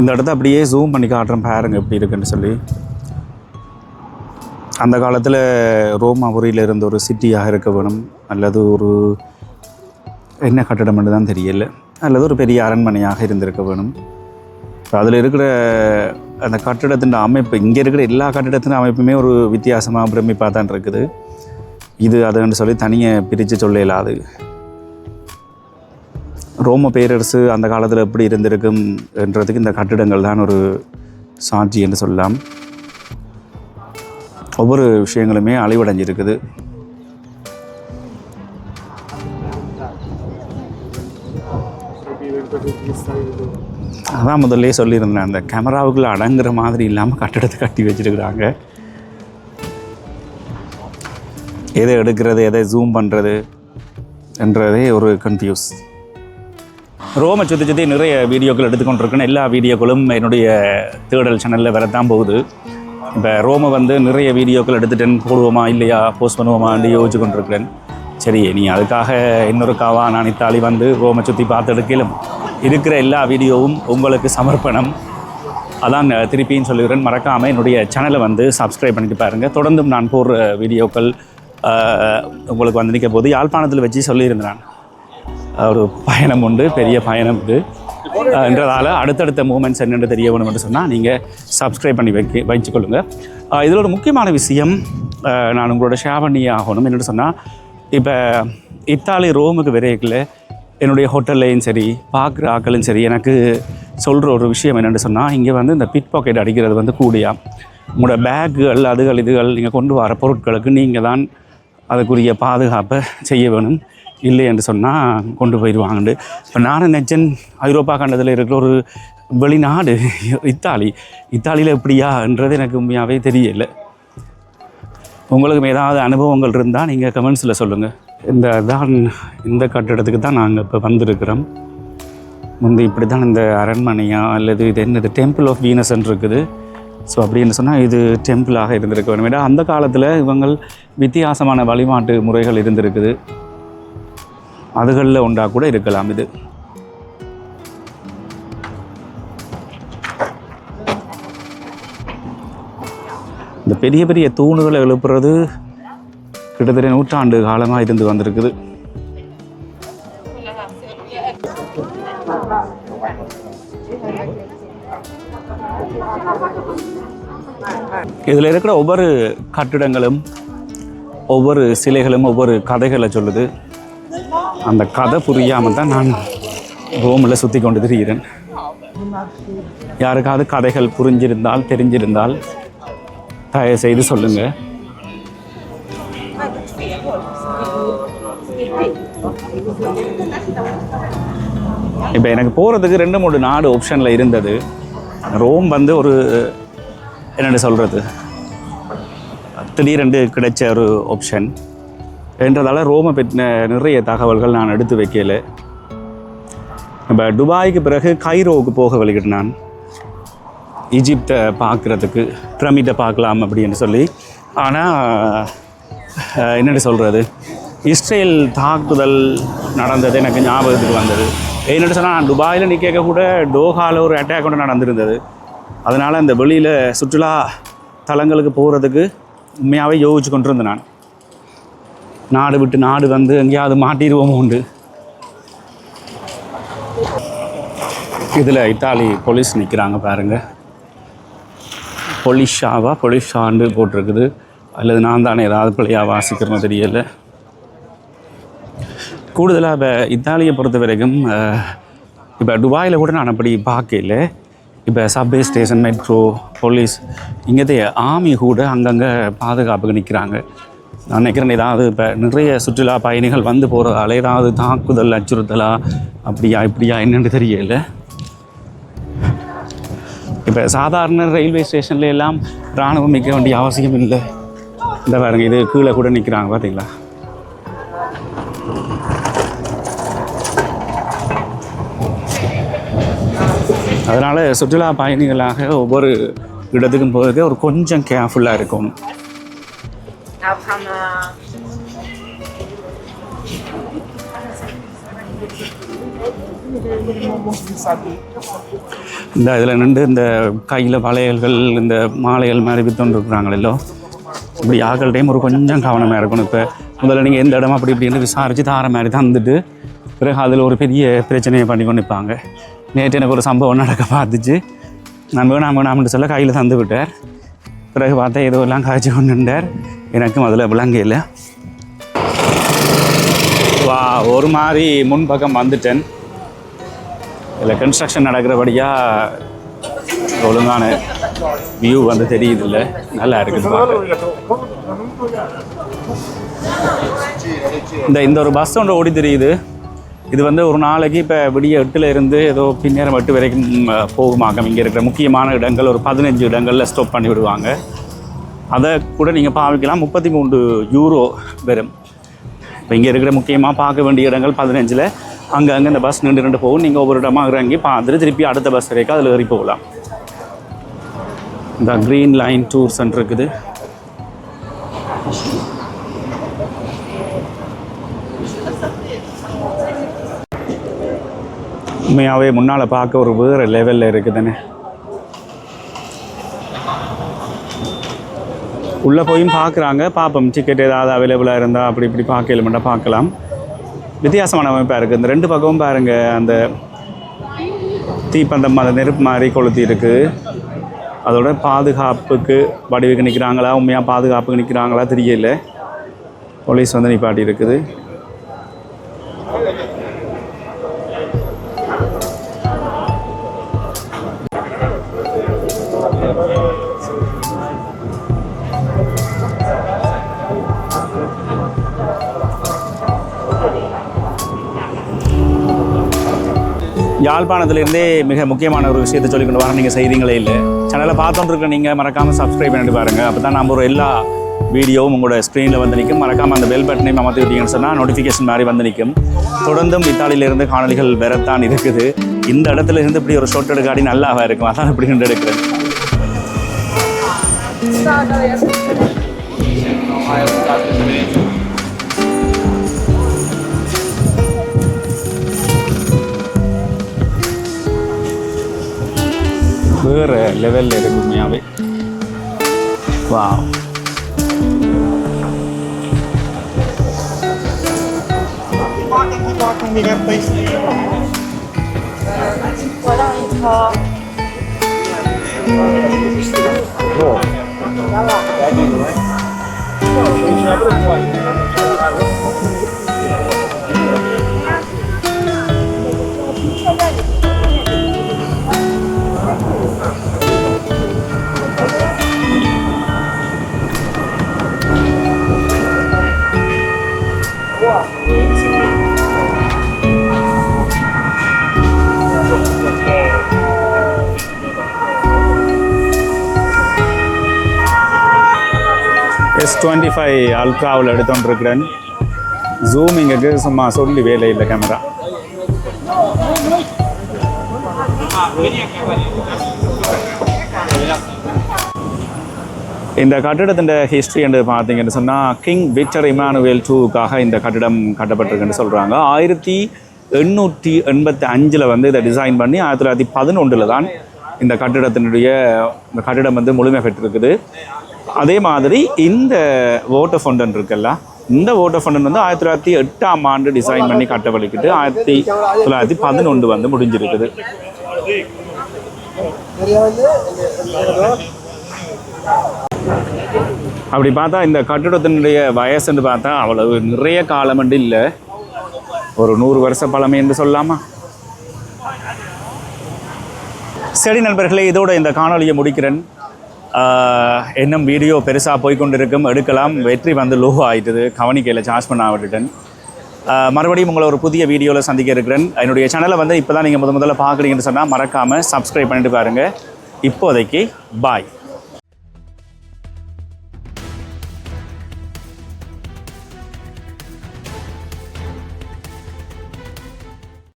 இந்த இடத்த அப்படியே ஜூம் பண்ணி காட்டுறேன் பாருங்கள் எப்படி இருக்குன்னு சொல்லி. அந்த காலத்தில் ரோமாபுரியில் இருந்த ஒரு சிட்டியாக இருக்க வேணும் அல்லது ஒரு என்ன கட்டடம்னு தான் தெரியல அல்லது ஒரு பெரிய அரண்மனையாக இருந்திருக்க வேணும். அதில் இருக்கிற அந்த கட்டிடத்தின் அமைப்பு இங்கே இருக்கிற எல்லா கட்டிடத்தின் அமைப்புமே ஒரு வித்தியாசமாக பிரமிப்பாக தான் இருக்குது. இது அதுன்னு சொல்லி தனியை பிரித்து சொல்ல இல்லாது ரோம பேரரசு அந்த காலத்தில் எப்படி இருந்திருக்கும் என்றதுக்கு இந்த கட்டிடங்கள் தான் ஒரு சாட்சி என்று சொல்லலாம். ஒவ்வொரு விஷயங்களுமே அழிவடைஞ்சிருக்குது. அதான் முதல்ல சொல்லியிருந்தேன் அந்த கேமராவுக்குள்ள அடங்குற மாதிரி இல்லாமல் கட்டிடத்தை கட்டி வச்சிருக்கிறாங்க. எதை எடுக்கிறது எதை ஜூம் பண்ணுறது என்றதே ஒரு கன்ஃபியூஸ் ரோமை சுற்றி சுற்றி நிறைய வீடியோக்கள் எடுத்துக்கொண்டிருக்கேன் எல்லா வீடியோக்களும் என்னுடைய தேடல் சேனலில் வரத்தான் போகுது. இப்போ ரோமை வந்து நிறைய வீடியோக்கள் எடுத்துட்டேன். போடுவோமா இல்லையா? போஸ்ட் பண்ணுவோமான்னு யோசிச்சு கொண்டிருக்கிறேன் சரி நீ அதுக்காக இன்னொரு காவா நான் இத்தாலி வந்து ரோமை சுற்றி பார்த்து எடுக்கலும் இருக்கிற எல்லா வீடியோவும் உங்களுக்கு சமர்ப்பணம். அதான் திருப்பின்னு சொல்லுகிறேன். மறக்காமல் என்னுடைய சேனலை வந்து சப்ஸ்கிரைப் பண்ணிட்டு பாருங்கள் தொடர்ந்தும் நான் போடுற வீடியோக்கள் உங்களுக்கு வந்து நிற்க போது யாழ்ப்பாணத்தில் வச்சு சொல்லியிருந்தேன் நான். ஒரு பயணம் உண்டு பெரிய பயணம் இது. என்றதால் அடுத்தடுத்த மூமெண்ட்ஸ் என்னென்னு தெரிய வேணும் என்று சொன்னால் நீங்கள் சப்ஸ்கிரைப் பண்ணி வைக்க வச்சுக்கொள்ளுங்க இதில் ஒரு முக்கியமான விஷயம் நான் உங்களோட ஷேர் பண்ணி ஆகணும் என்னென்னு சொன்னால் இப்போ இத்தாலி ரோமுக்கு விரைவில் என்னுடைய ஹோட்டல்லையும் சரி பார்க்குற ஆக்களும் சரி எனக்கு சொல்கிற ஒரு விஷயம் என்னென்னு சொன்னால் இங்கே வந்து இந்த பிட் பாக்கெட் அடிக்கிறது வந்து கூடியா. உங்களோட பேக்குகள் அதுகள் இதுகள் நீங்கள் கொண்டு வர பொருட்களுக்கு நீங்கள் தான் அதுக்குரிய பாதுகாப்பை செய்ய வேணும். இல்லை என்று சொன்னால் கொண்டு போயிடுவாங்கண்டு. இப்போ நானும் நெஜன் ஐரோப்பா கண்டத்தில் இருக்கிற ஒரு வெளிநாடு இத்தாலி. இத்தாலியில் எப்படியான்றது எனக்கு உண்மையாகவே தெரியல. உங்களுக்கு ஏதாவது அனுபவங்கள் இருந்தால் நீங்கள் கமெண்ட்ஸில் சொல்லுங்கள் இந்த தான் இந்த கட்டிடத்துக்கு தான் நாங்கள் இப்போ வந்திருக்கிறோம். முந்தி இப்படி தான் இந்த அரண்மனையா அல்லது இது என்னது டெம்பிள் ஆஃப் வீனஸ்ன்னு இருக்குது ஸோ அப்படின்னு சொன்னால் இது டெம்பிளாக இருந்திருக்க வேண்டும். ஏன்னா அந்த காலத்தில் இவங்கள் வித்தியாசமான வழிபாட்டு முறைகள் இருந்திருக்குது. அதுகளில் உண்டா கூட இருக்கலாம் இது. இந்த பெரிய பெரிய தூணுகளை எழுப்புறது கிட்டத்தட்ட நூற்றாண்டு காலமாக இருந்து வந்திருக்குது. இதில் இருக்கிற ஒவ்வொரு கட்டிடங்களும் ஒவ்வொரு சிலைகளும் ஒவ்வொரு கதைகளை சொல்லுது. அந்த கதை புரியாமல் தான் நான் ரோமில் சுற்றி கொண்டு திரிகிறேன் யாருக்காவது கதைகள் புரிஞ்சிருந்தால் தெரிஞ்சிருந்தால் தயவு செய்து சொல்லுங்கள் இப்போ எனக்கு போகிறதுக்கு ரெண்டு மூணு நாடு ஆப்ஷனில் இருந்தது. ரோம் வந்து ஒரு என்னென்னு சொல்கிறது திடீரெண்டு கிடைச்ச ஒரு ஆப்ஷன் என்றதால ரோமை பற்றின நிறைய தகவல்கள் நான் எடுத்து வைக்கல. இப்போ துபாய்க்கு பிறகு கைரோவுக்கு போக வழிகிட்டு நான் ஈஜிப்தை பார்க்குறதுக்கு பிரமிட்டை பார்க்கலாம் அப்படின்னு சொல்லி. ஆனால் என்னென்னு சொல்கிறது இஸ்ரேல் தாக்குதல் நடந்தது எனக்கு ஞாபகத்துக்கு வந்தது. என்னென்னு சொன்னால் நான் துபாயில் நிற்க கூட டோஹாவில் ஒரு அட்டாக் கூட நடந்திருந்தது. அதனால் அந்த வெளியில் சுற்றுலா தலங்களுக்கு போகிறதுக்கு உண்மையாகவே யோசிச்சு கொண்டிருந்தேன் நான். நாடு விட்டு நாடு வந்து எங்கேயாவது மாட்டிடுவோமோ உண்டு. இதில் இத்தாலி போலீஸ் நிற்கிறாங்க பாருங்கள் பொலிஷாவா பொலிஷாண்டு போட்டிருக்குது. அல்லது நான் தானே ஏதாவது பிள்ளையாக வாசிக்கிறோம் தெரியலை. கூடுதலாக இப்போ இத்தாலியை பொறுத்த வரைக்கும் இப்போ துபாயில் கூட நான் அப்படி பார்க்கல இப்போ சப்வே ஸ்டேஷன் மெட்ரோ போலீஸ் இங்கேதே ஆமி கூட அங்கங்கே பாதுகாப்புக்கு நிற்கிறாங்க நான் நினைக்கிறேன் ஏதாவது இப்போ நிறைய சுற்றுலா பயணிகள் வந்து போகிறதால ஏதாவது தாக்குதல் அச்சுறுத்தலா அப்படியா இப்படியா என்னென்னு தெரியல. இப்போ சாதாரண ரயில்வே ஸ்டேஷன்ல எல்லாம் இராணுவம் நிற்க வேண்டிய அவசியம் இல்லை. இந்த பாருங்க இது கீழே கூட நிற்கிறாங்க பார்த்தீங்களா அதனால் சுற்றுலா பயணிகளாக ஒவ்வொரு இடத்துக்கும் போகிறது ஒரு கொஞ்சம் கேர்ஃபுல்லாக இருக்கணும். Now come இந்த இதில் நின்று இந்த கையில் வளையல்கள் இந்த மாலைகள் மாதிரி வித்தொண்டு இருக்கிறாங்களோ இப்படி ஆக்கள் டைம் ஒரு கொஞ்சம் கவனமாக இருக்கணும். இப்போ முதல்ல நீங்கள் எந்த இடம் அப்படி இப்படின்னு விசாரித்து தார மாதிரி தந்துட்டு பிறகு அதில் ஒரு பெரிய பிரச்சனையை பண்ணி கொண்டு நிற்பாங்க நேற்று எனக்கு ஒரு சம்பவம் நடக்க பார்த்துச்சு. நான் வேணாம் வேணாம்னு சொல்ல கையில் தந்து விட்டார். பிறகு பார்த்தா ஏதோ எல்லாம் காய்ச்சி கொண்டு எனக்கும் அதில் விளங்க இல்லை. வா ஒரு மாதிரி முன்பக்கம் வந்துட்டேன். இதில் கன்ஸ்ட்ரக்ஷன் நடக்கிறபடியாக ஒழுங்கான வியூ வந்து தெரியுது இல்லை நல்லா இருக்குது இந்த இந்த ஒரு பஸ் ஒன்று ஓடி தெரியுது. இது வந்து ஒரு நாளைக்கு இப்போ விடிய எட்டுல இருந்து ஏதோ பின்னேரம் எட்டு வரைக்கும் போகுமாக்கம். இங்கே இருக்கிற முக்கியமான இடங்கள் ஒரு பதினஞ்சு இடங்களில் ஸ்டாப் பண்ணி விடுவாங்க. அதை கூட நீங்கள் பாவிக்கலாம். முப்பத்தி மூன்று யூரோ வரும் இப்போ இங்கே இருக்கிற முக்கியமாக பார்க்க வேண்டிய இடங்கள் பதினஞ்சில் அங்கே அங்கே இந்த பஸ் நின்று ரெண்டு போகும். நீங்கள் ஒவ்வொரு இடமா இறங்கி பார்த்துட்டு திருப்பி அடுத்த பஸ் வரைக்கும் அதில் ஏறி போகலாம். இந்த க்ரீன் லைன் டூர்ஸ் இருக்குது. உண்மையாகவே முன்னால் பார்க்க ஒரு வேறு லெவலில் இருக்குதுன்னு. உள்ளே போயும் பார்க்குறாங்க. பார்ப்போம். டிக்கெட் ஏதாவது அவைலபிளாக இருந்தால் அப்படி இப்படி பார்க்க மட்டும் பார்க்கலாம். வித்தியாசமான அமைப்பாக இருக்குது இந்த ரெண்டு பக்கமும் பாருங்கள் அந்த தீப்பந்தம் அந்த நெருப்பு மாதிரி கொளுத்தி இருக்குது அதோட பாதுகாப்புக்கு வடிவுக்கு நிற்கிறாங்களா உண்மையாக பாதுகாப்புக்கு நிற்கிறாங்களா தெரியல. போலீஸ் வந்து நிப்பாட்டி இருக்குது. யாழ்ப்பாணத்திலிருந்தே மிக முக்கியமான ஒரு விஷயத்தை சொல்லிக்கொண்டு வர நீங்கள் செய்திங்களே இல்லை. சேனலை பார்த்துட்டு இருக்க நீங்கள் மறக்காமல் சப்ஸ்கிரைப் பண்ணிட்டு பாருங்கள் அப்போ தான் நம்ம ஒரு எல்லா வீடியோவும் உங்களோட ஸ்க்ரீனில் வந்து நிற்கும் மறக்காமல் அந்த பெல் பட்டனையும் அமர்த்தி விட்டீங்கன்னு சொன்னால் நோட்டிஃபிகேஷன் மாதிரி வந்து நிற்கும் தொடர்ந்தும் இத்தாலியிலிருந்து காணொலிகள் வரத்தான் இருக்குது. இந்த இடத்துல இருந்து இப்படி ஒரு ஷார்ட் எடுக்காடி நல்லாவா இருக்கும். அதான் இப்படி நின்று எடுக்கிறேன். வேறு லெவலில் இருக்கு உண்மையாகவே வா எஸ் டுவெண்ட்டி ஃபைவ் அல்ட்ராவில் எடுத்துகிட்டு ஜூமிங்குக்கு சும்மா சொல்லி வேலை இல்லை கேமரா இந்த கட்டிடத்தின் ஹிஸ்ட்ரி என்று பார்த்தீங்கன்னு சொன்னால் கிங் விக்டர் இமானுவேல் டூக்காக இந்த கட்டிடம் கட்டப்பட்டிருக்குன்னு சொல்கிறாங்க ஆயிரத்தி எண்ணூற்றி எண்பத்தி அஞ்சில் வந்து இதை டிசைன் பண்ணி ஆயிரத்தி தொள்ளாயிரத்தி பதினொன்றில் தான் இந்த கட்டிடத்தினுடைய இந்த கட்டிடம் வந்து முழுமை பெற்றிருக்குது. அதே மாதிரி இந்த ஓட்டர் ஃபவுண்டன் இருக்குல்ல இந்த ஓட்டர் ஃபண்டன் வந்து ஆயிரத்தி தொள்ளாயிரத்தி எட்டாம் ஆண்டு டிசைன் பண்ணி கட்டப்பழிக்கிட்டு ஆயிரத்தி தொள்ளாயிரத்தி பதினொன்று வந்து முடிஞ்சிருக்குது. அப்படி பார்த்தா இந்த கட்டிடத்தினுடைய வயசுன்னு பார்த்தா அவ்வளவு நிறைய காலமண்டு இல்லை. ஒரு நூறு வருஷ பழமை என்று சொல்லலாமா சரி நண்பர்களே இதோட இந்த காணொலியை முடிக்கிறேன். இன்னும் வீடியோ பெருசாக போய்க்கொண்டிருக்கும் எடுக்கலாம். வெற்றி வந்து லோ ஆயிட்டுது கவனிக்கையில் சார்ஜ் பண்ண விட்டுட்டேன் மறுபடியும் உங்களை ஒரு புதிய வீடியோவில் சந்திக்க இருக்கிறேன். என்னுடைய சேனலை வந்து இப்போ தான் நீங்கள் முத முதல்ல பார்க்குறீங்கன்னு சொன்னால் மறக்காமல் சப்ஸ்கிரைப் பண்ணிட்டு பாருங்கள் இப்போதைக்கு பாய்